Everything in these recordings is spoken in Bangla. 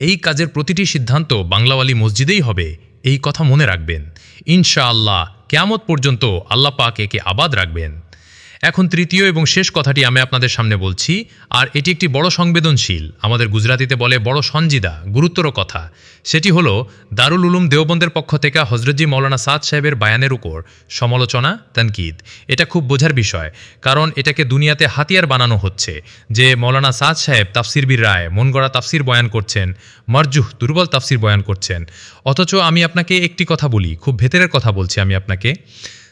এই কাজের প্রতিটি সিদ্ধান্ত বাংলাওয়ালি মসজিদেই হবে, এই কথা মনে রাখবেন। ইনশাআল্লাহ, কেয়ামত পর্যন্ত আল্লাহ পাক একে আবাদ রাখবেন। এখন তৃতীয় এবং শেষ কথাটি আমি আপনাদের সামনে বলছি, আর এটি একটি বড় সংবেদনশীল। আমাদের গুজরাতিতে বলে বড় সঞ্জিদা গুরুত্বর কথা। সেটি হলো, দারুল উলুম দেওবন্দের পক্ষ থেকে হজরতজি মৌলানা সাদ সাহেবের বায়ানের উপর সমালোচনা, তানকিদ। এটা খুব বোঝার বিষয়, কারণ এটাকে দুনিয়াতে হাতিয়ার বানানো হচ্ছে। যে মৌলানা সাদ সাহেব তাফসির বীর রায় মন গড়া তাফসির বয়ান করছেন, মরজুহ, দুর্বল তাফসির বয়ান করছেন। অথচ আমি আপনাকে একটি কথা বলি, খুব ভেতরের কথা বলছি আমি আপনাকে।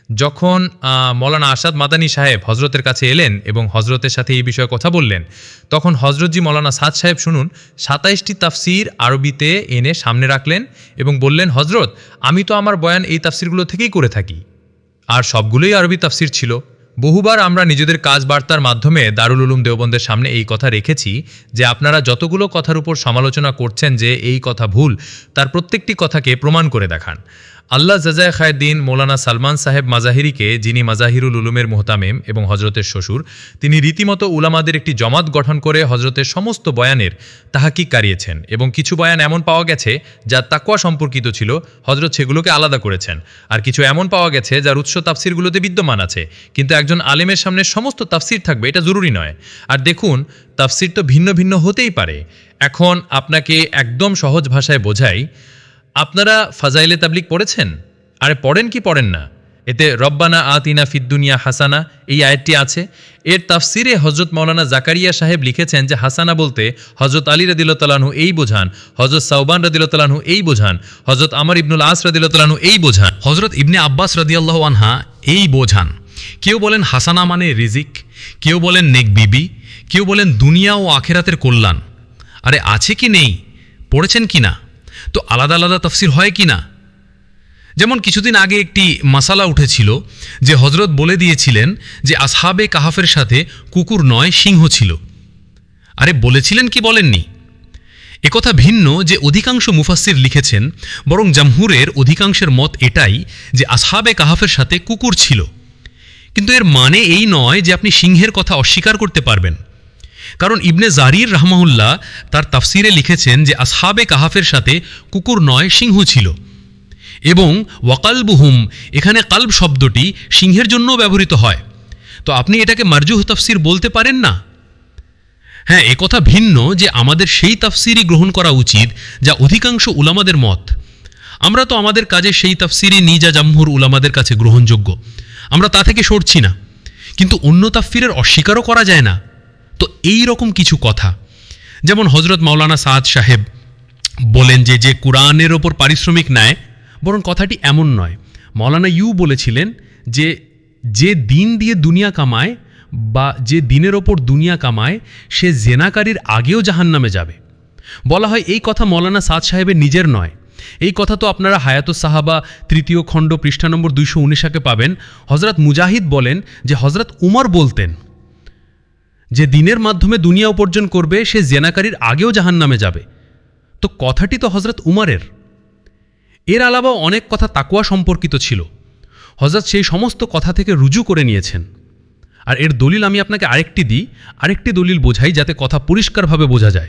যখন মৌলানা আসাদ মাদানী সাহেব হজরতের কাছে এলেন এবং হজরতের সাথে এই বিষয়ে কথা বললেন, তখন হজরতজি মৌলানা সাদ সাহেব শুনুন, সাতাইশটি তাফসির আরবিতে এনে সামনে রাখলেন এবং বললেন হজরত আমি তো আমার বয়ান এই তাফসিরগুলো থেকেই করে থাকি। আর সবগুলোই আরবি তাফসির ছিল। বহুবার আমরা নিজেদের কাজ বার্তার মাধ্যমে দারুল উলুম দেওবন্দের সামনে এই কথা রেখেছি যে আপনারা যতগুলো কথার উপর সমালোচনা করছেন যে এই কথা ভুল, তার প্রত্যেকটি কথাকে প্রমাণ করে দেখান। আল্লাহ জাজায় খায়দ্দিন মৌলানা সালমান সাহেব মাজাহিরিকে, যিনি মাজাহিরুল উলুমের মোহতামেম এবং হজরতের শ্বশুর, তিনি রীতিমতো উলামাদের একটি জমাত গঠন করে হজরতের সমস্ত বয়ানের তাহাকিক কারিয়েছেন এবং কিছু বয়ান এমন পাওয়া গেছে যা তাকুয়া সম্পর্কিত ছিল হজরত সেগুলোকে আলাদা করেছেন। আর কিছু এমন পাওয়া গেছে যার উৎস তাফসিরগুলোতে বিদ্যমান আছে। কিন্তু একজন আলেমের সামনে সমস্ত তাফসির থাকবে এটা জরুরি নয়। আর দেখুন, তাফসির তো ভিন্ন ভিন্ন হতেই পারে। এখন আপনাকে একদম সহজ ভাষায় বোঝাই আপনারা ফাজাইলে তাবলিক পড়েছেন? আরে পড়েন কি পড়েন না? এতে রব্বানা আতিনা ফিদ্দুনিয়া হাসানা, এই আয়াতটি আছে। এর তাফসিরে হজরত মৌলানা জাকারিয়া সাহেব লিখেছেন যে হাসানা বলতে হজরত আলী রদিলতালাহু এই বোঝান হজরত সাউবান রদিলতালাহু এই বোঝান হজরত আমর ইবনুল আস রদিলতালাহু এই বোঝান। হজরত ইবনে আব্বাস রদিয়াল্লাহ আনহা এই বোঝান। কেউ বলেন হাসানা মানে রিজিক, কেউ বলেন নেক বিবি, কেউ বলেন দুনিয়া ও আখেরাতের কল্যাণ। আরে আছে কি নেই? পড়েছেন কি না? তো আলাদা আলাদা তফসির হয় কি না? যেমন কিছুদিন আগে একটি মাসালা উঠেছিল যে হজরত বলে দিয়েছিলেন যে আসহাবে কাহাফের সাথে কুকুর নয়, সিংহ ছিল। আরে বলেছিলেন কি বলেননি? একথা ভিন্ন যে অধিকাংশ মুফাসসির লিখেছেন, বরং জামহুরের অধিকাংশের মত এটাই যে আসহাবে কাহাফের সাথে কুকুর ছিল। কিন্তু এর মানে এই নয় যে আপনি সিংহের কথা অস্বীকার করতে পারবেন। কারণ ইবনে জারির রাহমাহুল্লাহ তার তাফসিরে লিখেছেন যে আসহাবে কাহাফের সাথে কুকুর নয়, সিংহ ছিল। এবং ওয়াকালবুহুম, এখানে কাল্ব শব্দটি সিংহের জন্যও ব্যবহৃত হয়। তো আপনি এটাকে মার্জুহ তাফসির বলতে পারেন না? হ্যাঁ একথা ভিন্ন যে আমাদের সেই তাফসিরই গ্রহণ করা উচিত যা অধিকাংশ উলামাদের মত। আমরা তো আমাদের কাজে সেই তাফসিরই নিজা জাম্মুর উলামাদের কাছে গ্রহণযোগ্য। আমরা তা থেকে সরছি না। কিন্তু অন্য তাফসিরের অস্বীকারও করা যায় না। তো এই রকম কিছু কথা। যেমন হজরত মাওলানা সাদ সাহেব বলেন যে যে কোরআনের ওপর পারিশ্রমিক নেয়, বরং কথাটি এমন নয়। মৌলানা ইউ বলেছিলেন যে যে দিন দিয়ে দুনিয়া কামায় বা যে দিনের ওপর দুনিয়া কামায়, সে জেনাকারীর আগেও জাহান্নামে যাবে। বলা হয় এই কথা মৌলানা সাদ সাহেবের নিজের নয়। এই কথা তো আপনারা হায়াতুস সাহাবা তৃতীয় খণ্ড পৃষ্ঠা নম্বর দুইশো উনিশাকে পাবেন। হজরত মুজাহিদ বলেন যে হজরত উমর বলতেন যে দিনের মাধ্যমে দুনিয়া উপার্জন করবে, সে জেনাকারীর আগেও জাহান্নামে যাবে। তো কথাটি তো হজরত উমারের। এর আলাবাও অনেক কথা তাকুয়া সম্পর্কিত ছিল। হজরত সেই সমস্ত কথা থেকে রুজু করে নিয়েছেন। আর এর দলিল আমি আপনাকে আরেকটি দিই, আরেকটি দলিল বোঝাই যাতে কথা পরিষ্কারভাবে বোঝা যায়।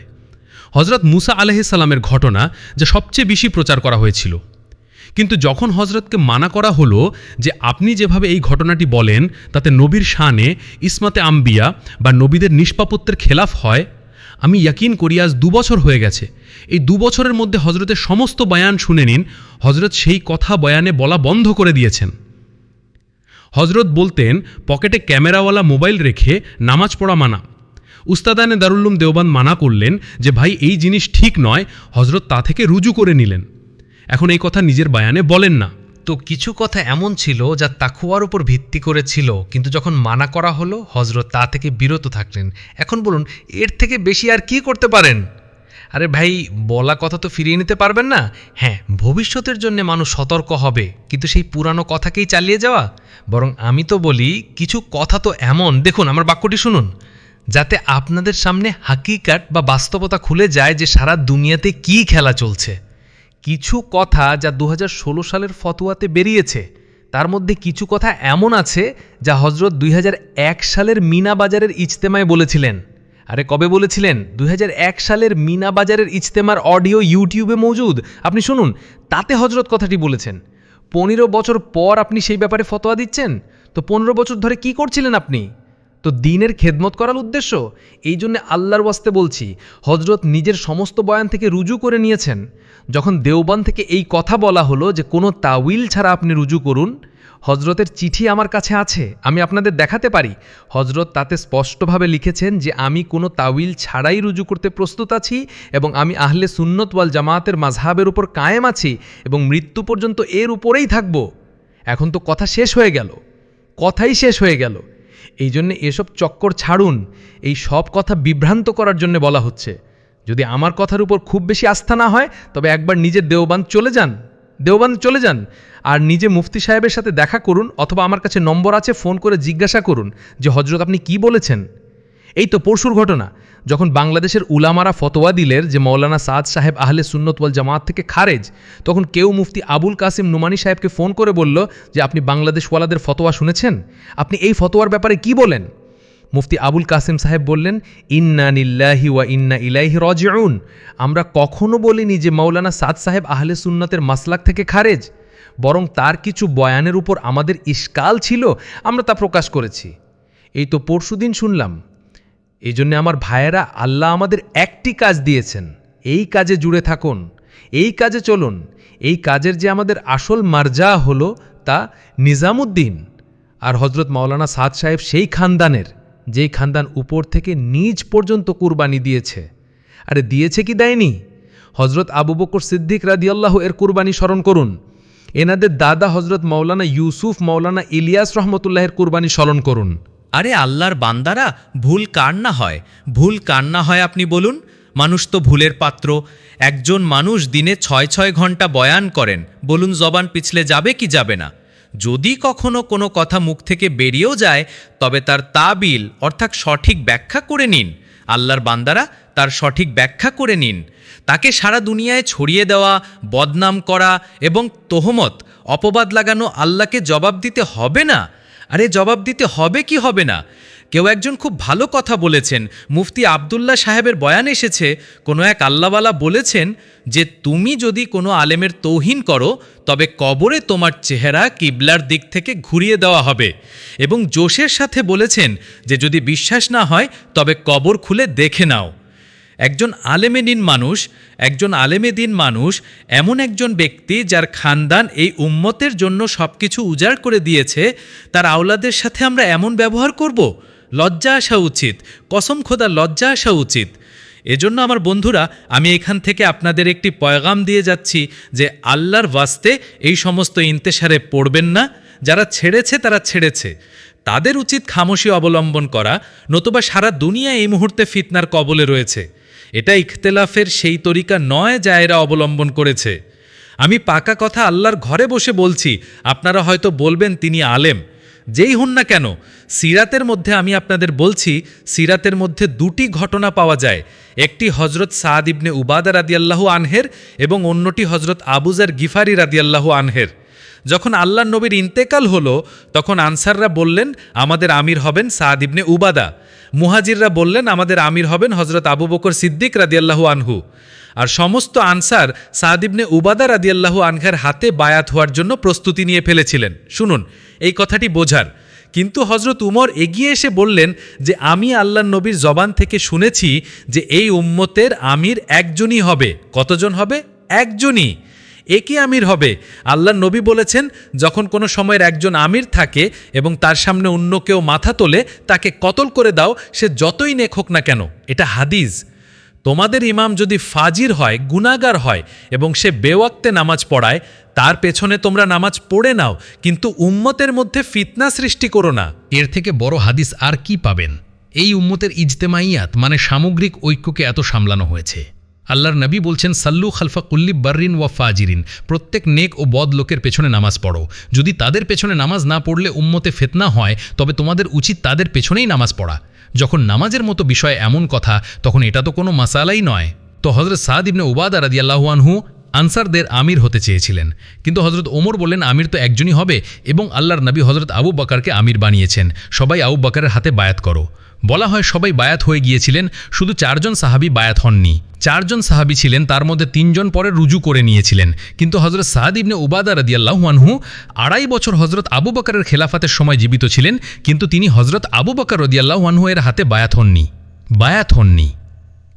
হজরত মুসা আলহিসাল্লামের ঘটনা যা সবচেয়ে বেশি প্রচার করা হয়েছিল। কিন্তু যখন হজরতকে মানা করা হলো যে আপনি যেভাবে এই ঘটনাটি বলেন, তাতে নবীর শানে ইসমাতে আম্বিয়া বা নবীদের নিষ্পাপত্যের খেলাফ হয়, আমি ইয়াকিন করি আজ দু বছর হয়ে গেছে। এই দু বছরের মধ্যে হজরতের সমস্ত বয়ান শুনে নিন হজরত সেই কথা বয়ানে বলা বন্ধ করে দিয়েছেন। হজরত বলতেন, পকেটে ক্যামেরাওয়ালা মোবাইল রেখে নামাজ পড়া মানা। উস্তাদানে দারুল্লুম দেওবান মানা করলেন যে, ভাই, এই জিনিস ঠিক নয়। হজরত তা থেকে রুজু করে নিলেন। এখন এই কথা নিজের বায়ানে বলেন না। তো কিছু কথা এমন ছিল যা তাকুয়ার উপর ভিত্তি করে ছিল, কিন্তু যখন মানা করা হলো হজরত তা থেকে বিরত থাকলেন। এখন বলুন, এর থেকে বেশি আর কি করতে পারেন? আরে ভাই, বলা কথা তো ফিরিয়ে নিতে পারবেন না। হ্যাঁ ভবিষ্যতের জন্য মানুষ সতর্ক হবে, কিন্তু সেই পুরানো কথাকেই চালিয়ে যাওয়া? বরং আমি তো বলি, কিছু কথা তো এমন, দেখুন, আমার বাক্যটি শুনুন। যাতে আপনাদের সামনে হাকিকাট বা বাস্তবতা খুলে যায় যে সারা দুনিয়াতে কি খেলা চলছে। কিছু কথা যা দু হাজার ষোলো সালের ফতোয়াতে বেরিয়েছে। তার মধ্যে কিছু কথা এমন আছে যা হজরত দুই হাজার এক সালের মিনা বাজারের ইজতেমায় বলেছিলেন। আরে কবে বলেছিলেন? দুই হাজার এক সালের মিনা বাজারের ইজতেমার অডিও ইউটিউবে মজুদ। আপনি শুনুন, তাতে হজরত কথাটি বলেছেন। পনেরো বছর পর আপনি সেই ব্যাপারে ফতোয়া দিচ্ছেন? তো পনেরো বছর ধরে কি করছিলেন আপনি? তো দিনের খেদমত করার উদ্দেশ্য? এই জন্যে আল্লাহর ওয়াস্তে বলছি হজরত নিজের সমস্ত বয়ান থেকে রুজু করে নিয়েছেন। যখন দেওবান থেকে এই কথা বলা হলো যে কোনো তাউইল ছাড়া আপনি রুজু করুন হজরতের চিঠি আমার কাছে আছে, আমি আপনাদের দেখাতে পারি। হজরত তাতে স্পষ্টভাবে লিখেছেন যে আমি কোনো তাউইল ছাড়াই রুজু করতে প্রস্তুত আছি এবং আমি আহলে সুন্নত ওয়াল জামায়াতের মাঝহাবের উপর কায়েম আছি এবং মৃত্যু পর্যন্ত এর উপরেই থাকব। এখন তো কথা শেষ হয়ে গেল। কথাই শেষ হয়ে গেল। এই জন্য এসব চক্কর ছাড়ুন। এই সব কথা বিভ্রান্ত করার জন্য বলা হচ্ছে। যদি আমার কথার উপর খুব বেশি আস্থা না হয়, তবে একবার নিজের দেওবান চলে যান। দেওবান চলে যান। আর নিজে মুফতি সাহেবের সাথে দেখা করুন অথবা আমার কাছে নম্বর আছে, ফোন করে জিজ্ঞাসা করুন যে হজরত আপনি কি বলেছেন? এই তো পরশুর ঘটনা। যখন বাংলাদেশের উলামারা ফতোয়া দিলের যে মৌলানা সাদ সাহেব আহলে সুন্নত ওয়াল জামাত থেকে খারেজ, তখন কেউ মুফতি আবুল কাসিম নুমানি সাহেবকে ফোন করে বলল যে, আপনি বাংলাদেশওয়ালাদের ফতোয়া শুনেছেন? আপনি এই ফতোয়ার ব্যাপারে কি বলেন? মুফতি আবুল কাসিম সাহেব বললেন, ইন্না নিল্লাহি ওয়া ইন্না ইলাইহি রজিউন। আমরা কখনো বলিনি যে মৌলানা সাদ সাহেব আহলে সুন্নতের মাসলাক থেকে খারেজ, বরং তার কিছু বয়ানের উপর আমাদের ইস্কাল ছিল, আমরা তা প্রকাশ করেছি। এই তো পরশুদিন শুনলাম এই জন্যে আমার ভাইয়েরা আল্লাহ আমাদের একটি কাজ দিয়েছেন। এই কাজে জুড়ে থাকুন, এই কাজে চলুন। এই কাজের যে আমাদের আসল মার্জা হলো তা নিজামুদ্দিন আর হজরত মাওলানা সাদ সাহেব সেই খানদানের, যেই খানদান উপর থেকে নিজ পর্যন্ত কুরবানি দিয়েছে। আরে দিয়েছে কি দেয়নি? হজরত আবু বকর সিদ্দিক রাদিয়াল্লাহ এর কুরবানি স্মরণ করুন। এনাদের দাদা হজরত মাওলানা ইউসুফ মাওলানা ইলিয়াস রহমতুল্লাহের কুরবানি স্মরণ করুন। আরে আল্লাহর বান্দারা, ভুল কার না হয়। ভুল কার না হয় আপনি বলুন? মানুষ তো ভুলের পাত্র। একজন মানুষ দিনে ছয় ছয় ঘণ্টা বয়ান করেন। বলুন, জবান পিছলে যাবে কি যাবে না? যদি কখনো কোনো কথা মুখ থেকে বেরিয়েও যায়, তবে তার তাবিল, অর্থাৎ সঠিক ব্যাখ্যা করে নিন। আল্লাহর বান্দারা তার সঠিক ব্যাখ্যা করে নিন। তাকে সারা দুনিয়ায় ছড়িয়ে দেওয়া, বদনাম করা এবং তোহমত, অপবাদ লাগানো আল্লাহকে জবাব দিতে হবে না। আরে জবাব দিতে হবে কি হবে না? কেউ একজন খুব ভালো কথা বলেছেন। মুফতি আবদুল্লাহ সাহেবের বয়ান এসেছে। কোনো এক আল্লাহওয়ালা বলেছেন যে, তুমি যদি কোনো আলেমের তৌহিন করো, তবে কবরে তোমার চেহারা কিবলার দিক থেকে ঘুরিয়ে দেওয়া হবে। এবং জোশের সাথে বলেছেন যে, যদি বিশ্বাস না হয়, তবে কবর খুলে দেখে নাও। একজন আলেমে দিন মানুষ, একজন আলেমে দিন মানুষ, এমন একজন ব্যক্তি যার খানদান এই উম্মতের জন্য সব কিছু উজাড় করে দিয়েছে, তার আওলাদের সাথে আমরা এমন ব্যবহার করব? লজ্জা আসা উচিত, কসম খোদা, লজ্জা আসা উচিত। এজন্য আমার বন্ধুরা, আমি এখান থেকে আপনাদের একটি পয়গাম দিয়ে যাচ্ছি যে আল্লাহর বাস্তে এই সমস্ত ইন্তেশারে পড়বেন না, যারা ছেড়েছে তারা ছেড়েছে। তাদের উচিত খামোশি অবলম্বন করা, নতুবা সারা দুনিয়া এই মুহূর্তে ফিতনার কবলে রয়েছে। এটা ইখতেলাফের সেই তরিকা নয় যা এরা অবলম্বন করেছে। আমি পাকা কথা আল্লাহর ঘরে বসে বলছি, আপনারা হয়তো বলবেন তিনি আলেম। যেই হন না কেন, সিরাতের মধ্যে আমি আপনাদের বলছি, সিরাতের মধ্যে দুটি ঘটনা পাওয়া যায়। একটি হজরত সাদ ইবনে উবাদা রাদিয়াল্লাহু আনহের এবং অন্যটি হজরত আবুজার গিফারি রাদিয়াল্লাহু আনহের। যখন আল্লাহ নবীর ইন্তেকাল হলো, তখন আনসাররা বললেন, আমাদের আমির হবেন সাদ ইবনে উবাদা। মুহাজিররা বললেন, আমাদের আমির হবেন হজরত আবু বকর সিদ্দিক রাদিয়াল্লাহু আনহু। আর সমস্ত আনসার সাদ ইবনে উবাদা রাদিয়াল্লাহু আনহের হাতে বায়াত হওয়ার জন্য প্রস্তুতি নিয়ে ফেলেছিলেন। শুনুন, এই কথাটি বোঝার। কিন্তু হজরত উমর এগিয়ে এসে বললেন যে, আমি আল্লাহ নবীর জবান থেকে শুনেছি যে, এই উম্মতের আমির একজনই হবে। কতজন হবে? একজনই। একে আমির হবে? আল্লাহ নবী বলেছেন, যখন কোনো সময়ের একজন আমির থাকে এবং তার সামনে অন্য কেউ মাথা তোলে, তাকে কতল করে দাও, সে যতই নেক হোক না কেন, এটা হাদিস। তোমাদের ইমাম যদি ফাজির হয় গুনাগার হয় এবং সে বেওয়াক্তে নামাজ পড়ায়, তার পেছনে তোমরা নামাজ পড়ে নাও, কিন্তু উম্মতের মধ্যে ফিতনা সৃষ্টি করো না। এর থেকে বড় হাদিস আর কি পাবেন? এই উম্মতের ইজতেমাইয়াত মানে সামগ্রিক ঐক্যকে এত সামলানো হয়েছে। আল্লাহর নবী বলছেন, সাল্লু খালফা কুল্লি বার্রিন ওয়া ফাজিরিন। প্রত্যেক নেক ও বদ লোকের পেছনে নামাজ পড়ো। যদি তাদের পেছনে নামাজ না পড়লে উম্মতে ফেতনা হয়, তবে তোমাদের উচিত তাদের পেছনেই নামাজ পড়া। যখন নামাজের মতো বিষয় এমন কথা, তখন এটা তো কোনো মাসালাই নয়। তো হজরত সাদ ইবনে উবাদা রাদিয়াল্লাহু আনহু আনসারদের আমির হতে চেয়েছিলেন। কিন্তু হজরত ওমর বললেন, আমির তো একজনই হবে এবং আল্লাহর নবী হজরত আবু বাকারকে আমির বানিয়েছেন। সবাই আবু বাকারের হাতে বায়াত করো। বলা হয় সবাই বায়াত হয়ে গিয়েছিলেন, শুধু চারজন সাহাবি বায়াত হননি। চারজন সাহাবি ছিলেন, তার মধ্যে তিনজন পরে রুজু করে নিয়েছিলেন। কিন্তু হজরত সাদ ইবনে উবাদা রাদিয়াল্লাহু আনহু আড়াই বছর হজরত আবু বকরের খেলাফাতের সময় জীবিত ছিলেন, কিন্তু তিনি হজরত আবু বকর রদিয়াল্লাহু আনহু এর হাতে বায়াত হননি। বায়াত হননি।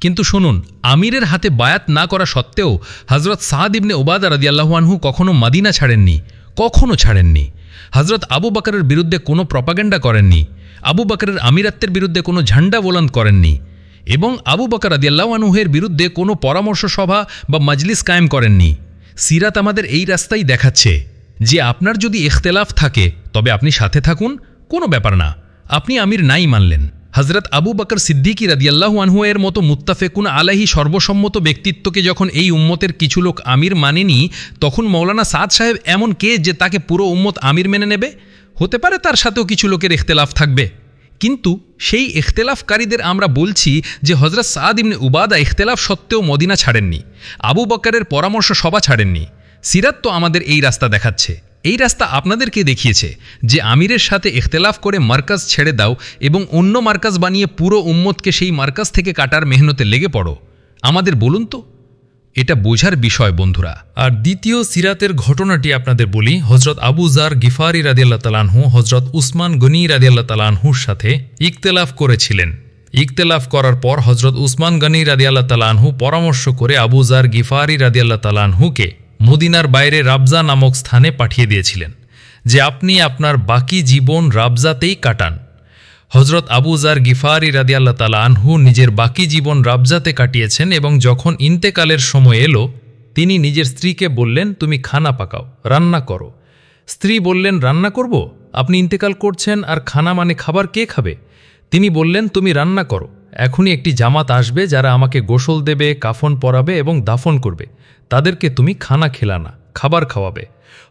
কিন্তু শুনুন, আমিরের হাতে বায়াত না করা সত্ত্বেও হজরত সাদ ইবনে ওবাদা রাদিয়াল্লাহু আনহু কখনও মাদিনা ছাড়েননি কখনও ছাড়েননি। হজরত আবু বকরের বিরুদ্ধে কোনো প্রপাগেন্ডা করেননি, আবু বকরের আমিরাত্বের বিরুদ্ধে কোনো ঝান্ডা বোলান করেননি এবং আবু বকর আদিয়াল্লাহ আনুহের বিরুদ্ধে কোনো পরামর্শ সভা বা মজলিস কায়েম করেননি। সিরাত আমাদের এই রাস্তাই দেখাচ্ছে যে আপনার যদি এখতেলাফ থাকে, তবে আপনি সাথে থাকুন, কোনো ব্যাপার না। আপনি আমির নাই মানলেন। হজরত আবু বকর সিদ্দিকি রাদিয়াল্লাহু আনহু এর মতো মুত্তাফেকুন আলাহি সর্বসম্মত ব্যক্তিত্বকে যখন এই উম্মতের কিছু লোক আমির মানেনি, তখন মৌলানা সাদ সাহেব এমন কে যে তাকে পুরো উম্মত আমির মেনে নেবে? হতে পারে তার সাথেও কিছু লোকের ইখতেলাফ থাকবে। কিন্তু সেই ইখতেলাফকারীদের আমরা বলছি যে হজরত সাদ ইবনে উবাদা ইখতেলাফ সত্ত্বেও মদিনা ছাড়েননি। আবু বকরের পরামর্শ সভা ছাড়েননি। সিরাত তো আমাদের এই রাস্তা দেখাচ্ছে। এই রাস্তা আপনাদেরকে দেখিয়েছে যে আমিরের সাথে এখতেলাফ করে মার্কাজ ছেড়ে দাও এবং অন্য মার্কাজ বানিয়ে পুরো উম্মতকে সেই মার্কাজ থেকে কাটার মেহনতে লেগে পড়ো। আমাদের বলুন তো, এটা বোঝার বিষয় বন্ধুরা। আর দ্বিতীয় সিরাতের ঘটনাটি আপনাদের বলি হজরত আবু জার গিফারি রাদিয়াল্লাহ তালানহু হজরত উসমান গনি রাদিয়াল্লাহ তালানহুর সাথে ইকতেলাফ করেছিলেন। ইকতেলাফ করার পর হজরত উসমান গনি রাদিয়াল্লাহ তালানহু পরামর্শ করে আবু জার গিফারি রাদিয়াল্লাহ তালানহুকে মদিনার বাইরে রাবজা নামক স্থানে পাঠিয়ে দিয়েছিলেন, যে আপনি আপনার বাকি জীবন রাবজাতেই কাটান। হজরত আবু জার গিফারি রাদিয়াল্লাহ তালা আনহু নিজের বাকি জীবন রাবজাতে কাটিয়েছেন এবং যখন ইন্তেকালের সময় এলো, তিনি নিজের স্ত্রীকে বললেন, তুমি খানা পাকাও, রান্না করো। স্ত্রী বললেন, রান্না করব? আপনি ইন্তেকাল করছেন, আর খানা মানে খাবার কে খাবে? তিনি বললেন, তুমি রান্না করো, এখনই একটি জামাত আসবে যারা আমাকে গোসল দেবে, কাফন পরাবে এবং দাফন করবে। তাদেরকে তুমি খানা খেলা না খাবার খাওয়াবে।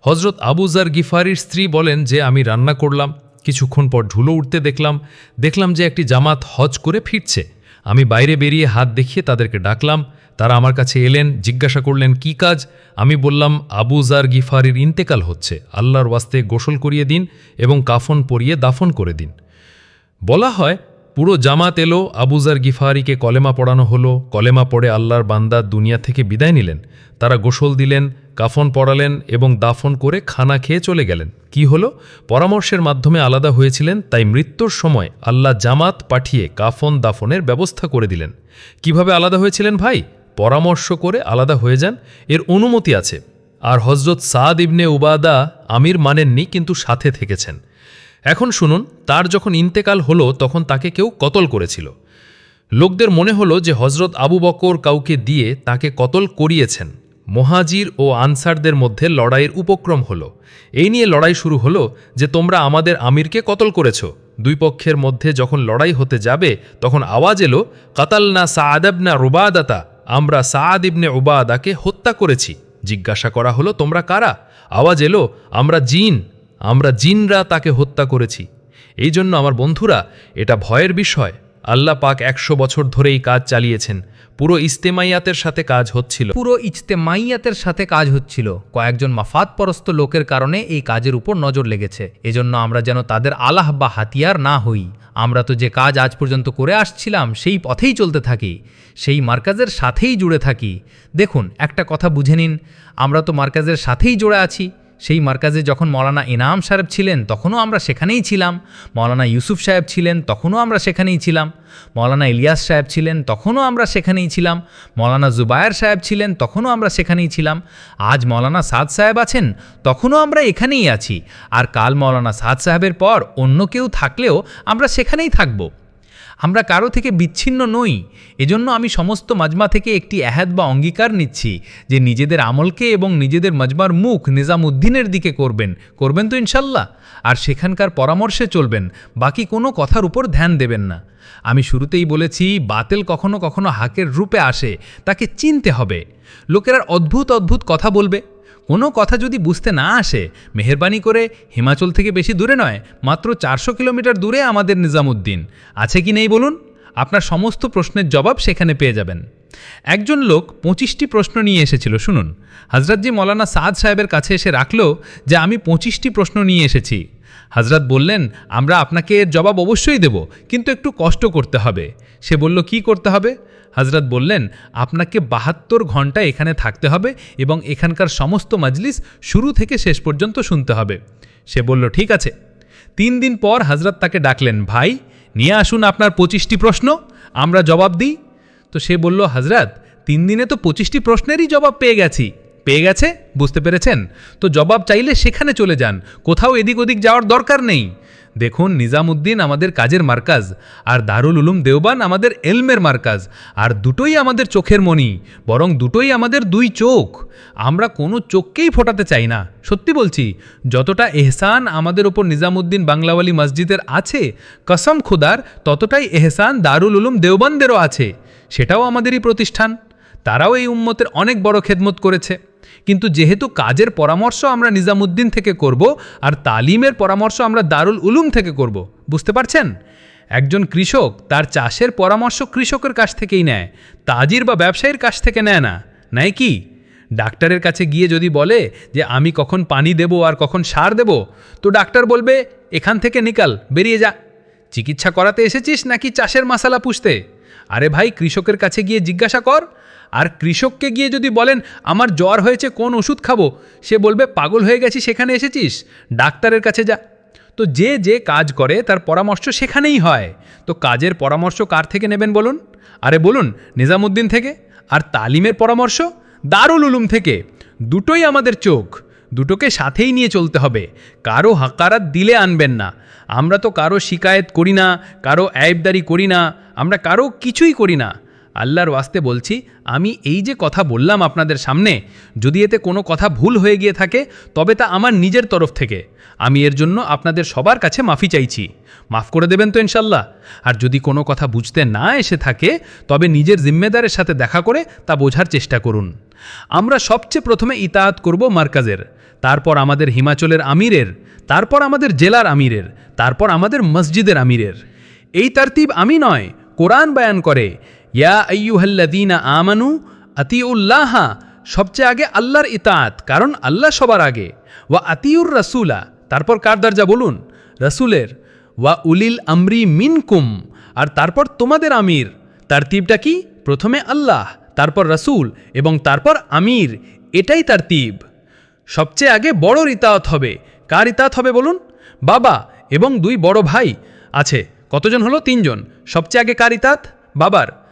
হজরত আবু জার গিফারির স্ত্রী বলেন যে, আমি রান্না করলাম, কিছুক্ষণ পর ঢুলো উঠতে দেখলাম দেখলাম যে একটি জামাত হজ করে ফিরছে। আমি বাইরে বেরিয়ে হাত দেখিয়ে তাদেরকে ডাকলাম, তারা আমার কাছে এলেন, জিজ্ঞাসা করলেন, কি কাজ? আমি বললাম, আবু জার গিফারির ইন্তেকাল হচ্ছে। আল্লাহর ওয়াস্তে গোসল করিয়ে দিন এবং কাফন পরিয়ে দাফন করে দিন। বলা হয় পুরো জামাত এলো আবুজার গিফারিকে কলেমা পড়ানো হলো, কলেমা পড়ে আল্লাহর বান্দা দুনিয়া থেকে বিদায় নিলেন। তারা গোসল দিলেন, কাফন পড়ালেন এবং দাফন করে খানা খেয়ে চলে গেলেন। কি হলো? পরামর্শের মাধ্যমে আলাদা হয়েছিলেন, তাই মৃত্যুর সময় আল্লাহ জামাত পাঠিয়ে কাফন দাফনের ব্যবস্থা করে দিলেন। কীভাবে আলাদা হয়েছিলেন ভাই? পরামর্শ করে আলাদা হয়ে যান, এর অনুমতি আছে। আর হজরত সাদ ইবনে উবাদা আমির মানেননি, কিন্তু সাথে থেকেছেন। এখন শুনুন, তার যখন ইন্তেকাল হলো, তখন তাকে কেউ কতল করেছিল। লোকদের মনে হলো যে হজরত আবু বকর কাউকে দিয়ে তাকে কতল করিয়েছেন। মহাজির ও আনসারদের মধ্যে লড়াইয়ের উপক্রম হলো। এই নিয়ে লড়াই শুরু হলো যে তোমরা আমাদের আমিরকে কতল করেছ। দুই পক্ষের মধ্যে যখন লড়াই হতে যাবে, তখন আওয়াজ এলো, কাতালনা সাআদাবনা রুবাদাতা, আমরা সাদ ইবনে উবাদাকে হত্যা করেছি। জিজ্ঞাসা করা হলো, তোমরা কারা? আওয়াজ এলো, আমরা জিন আমরা জিনরা তাকে হত্যা করেছি। এই জন্য আমার বন্ধুরা, এটা ভয়ের বিষয়। আল্লাহ পাক একশো বছর ধরে এই কাজ চালিয়েছেন। পুরো ইস্তেমাইয়াতের সাথে কাজ হচ্ছিল। পুরো ইজতেমাইয়াতের সাথে কাজ হচ্ছিল। কয়েকজন মাফাতপরস্ত লোকের কারণে এই কাজের উপর নজর লেগেছে। এজন্য আমরা যেন তাদের আলাহ বা হাতিয়ার না হই। আমরা তো যে কাজ আজ পর্যন্ত করে আসছিলাম, সেই পথেই চলতে থাকি। সেই মার্কাজের সাথেই জুড়ে থাকি। দেখুন, একটা কথা বুঝে নিন। আমরা তো মার্কাজের সাথেই জুড়ে আছি। সেই মার্কাজে যখন মৌলানা ইনাম সাহেব ছিলেন, তখনও আমরা সেখানেই ছিলাম। মৌলানা ইউসুফ সাহেব ছিলেন, তখনও আমরা সেখানেই ছিলাম। মৌলানা ইলিয়াস সাহেব ছিলেন, তখনও আমরা সেখানেই ছিলাম। মৌলানা জুবায়ের সাহেব ছিলেন, তখনও আমরা সেখানেই ছিলাম। আজ মৌলানা সাদ সাহেব আছেন, তখনও আমরা এখানেই আছি। আর কাল মৌলানা সাদ সাহেবের পর অন্য কেউ থাকলেও আমরা সেখানেই থাকব। আমরা কারও থেকে বিচ্ছিন্ন নই। এজন্য আমি সমস্ত মাজমা থেকে একটি এহাদ বা অঙ্গীকার নিচ্ছি, যে নিজেদের আমলকে এবং নিজেদের মজমার মুখ নিজামুদ্দিনের দিকে করবেন। করবেন তো ইনশাল্লাহ। আর সেখানকার পরামর্শে চলবেন, বাকি কোনো কথার উপর ধ্যান দেবেন না। আমি শুরুতেই বলেছি, বাতেল কখনো কখনো হাকের রূপে আসে, তাকে চিনতে হবে। লোকেরা অদ্ভুত অদ্ভুত কথা বলবে। কোনো কথা যদি বুঝতে না আসে, মেহরবানি করে হিমাচল থেকে বেশি দূরে নয়, মাত্র চারশো কিলোমিটার দূরে আমাদের নিজামুদ্দিন। আছে কি নেই বলুন? আপনার সমস্ত প্রশ্নের জবাব সেখানে পেয়ে যাবেন। একজন লোক পঁচিশটি প্রশ্ন নিয়ে এসেছিল, শুনুন। হজরতজি মৌলানা সাদ সাহেবের কাছে এসে রাখল যে, আমি পঁচিশটি প্রশ্ন নিয়ে এসেছি। হজরত বললেন, আমরা আপনাকে এর জবাব অবশ্যই দেব, কিন্তু একটু কষ্ট করতে হবে। সে বলল, কি করতে হবে? হজরত বললেন, আপনাকে বাহাত্তর ঘণ্টা এখানে থাকতে হবে এবং এখানকার সমস্ত মজলিস শুরু থেকে শেষ পর্যন্ত শুনতে হবে। সে বলল, ঠিক আছে। তিন দিন পর হজরত তাকে ডাকলেন, ভাই, নিয়ে আসুন আপনার পঁচিশটি প্রশ্ন, আমরা জবাব দিই। তো সে বলল হজরত তিন দিনে তো পঁচিশটি প্রশ্নেরই জবাব পেয়ে গেছি। পেয়ে গেছে? বুঝতে পেরেছেন? তো জবাব চাইলে সেখানে চলে যান, কোথাও এদিক ওদিক যাওয়ার দরকার নেই। দেখুন, নিজামুদ্দিন আমাদের কাজের মার্কাজ, আর দারুল উলুম দেওবান আমাদের এলমের মার্কাজ, আর দুটোই আমাদের চোখের মণি, বরং দুটোই আমাদের দুই চোখ। আমরা কোনো চোখকেই ফোটাতে চাই না, সত্যি বলছি। যতটা এহসান আমাদের ওপর নিজামুদ্দিন বাংলাওয়ালি মসজিদের আছে, কসম খুদার, ততটাই এহসান দারুল উলুম দেওবানদেরও আছে। সেটাও আমাদেরই প্রতিষ্ঠান। তারাও এই উম্মতের অনেক বড় খেদমত করেছে। কিন্তু যেহেতু কাজের পরামর্শ আমরা নিজামুদ্দিন থেকে করব আর তালিমের পরামর্শ আমরা দারুল উলুম থেকে করব, বুঝতে পারছেন? একজন কৃষক তার চাষের পরামর্শ কৃষকের কাছ থেকেই নেয়, তাজির বা ব্যবসায়ীর কাছ থেকে নেয় না, নেয় কি? ডাক্তারের কাছে গিয়ে যদি বলে যে আমি কখন পানি দেব আর কখন সার দেব, তো ডাক্তার বলবে, এখান থেকে নিকাল, বেরিয়ে যা। চিকিৎসা করাতে এসেছিস নাকি চাষের মশালা পুষতে? আরে ভাই, কৃষকের কাছে গিয়ে জিজ্ঞাসা কর আর কৃষককে গিয়ে যদি বলেন, আমার জ্বর হয়েছে, কোন ওষুধ খাব? সে বলবে, পাগল হয়ে গেছি, সেখানে এসেছিস? ডাক্তারের কাছে যা। তো যে যে কাজ করে, তার পরামর্শ সেখানেই হয়। তো কাজের পরামর্শ কার থেকে নেবেন বলুন? আরে বলুন, নিজামুদ্দিন থেকে। আর তালিমের পরামর্শ? দারুল উলুম থেকে। দুটোই আমাদের চোখ। দুটোকে সাথেই নিয়ে চলতে হবে। কারও হাকারাত দিলে আনবেন না। আমরা তো কারও শিকায়েত করি না, কারও অ্যাবদারি করি না, আমরা কারও কিছুই করি না। আল্লাহর ওয়াস্তে বলছি, আমি এই যে কথা বললাম আপনাদের সামনে, যদি এতে কোনো কথা ভুল হয়ে গিয়ে থাকে, তবে তা আমার নিজের তরফ থেকে। আমি এর জন্য আপনাদের সবার কাছে মাফি চাইছি। মাফ করে দেবেন তো ইনশাল্লাহ। আর যদি কোনো কথা বুঝতে না এসে থাকে, তবে নিজের জিম্মেদারের সাথে দেখা করে তা বোঝার চেষ্টা করুন। আমরা সবচেয়ে প্রথমে ইতায়াত করব মার্কাজের, তারপর আমাদের হিমাচলের আমিরের, তারপর আমাদের জেলার আমিরের, তারপর আমাদের মসজিদের আমিরের। এই তারতিব আমি নয়, কোরআন বয়ান করে। ইয়া আইয়ুহাল্লাদিনা আমানু আতিউল্লাহা সবচেয়ে আগে আল্লাহর ইতাত কারণ আল্লাহ সবার আগে। ওয়া আতিউর রাসুলা তারপর কার দরজা বলুন? রাসুলের। ওয়া উলিল আমরি মিনকুম আর তারপর তোমাদের আমির। তারতিবটা কি? প্রথমে আল্লাহ, তারপর রাসূল এবং তারপর আমির। এটাই তারতিব সবচেয়ে আগে বড় ইতাত হবে। কার ইতাত হবে বলুন? বাবা এবং দুই বড় ভাই। আছে, কতজন হলো? তিনজন। সবচেয়ে আগে কার ইতাত বাবার।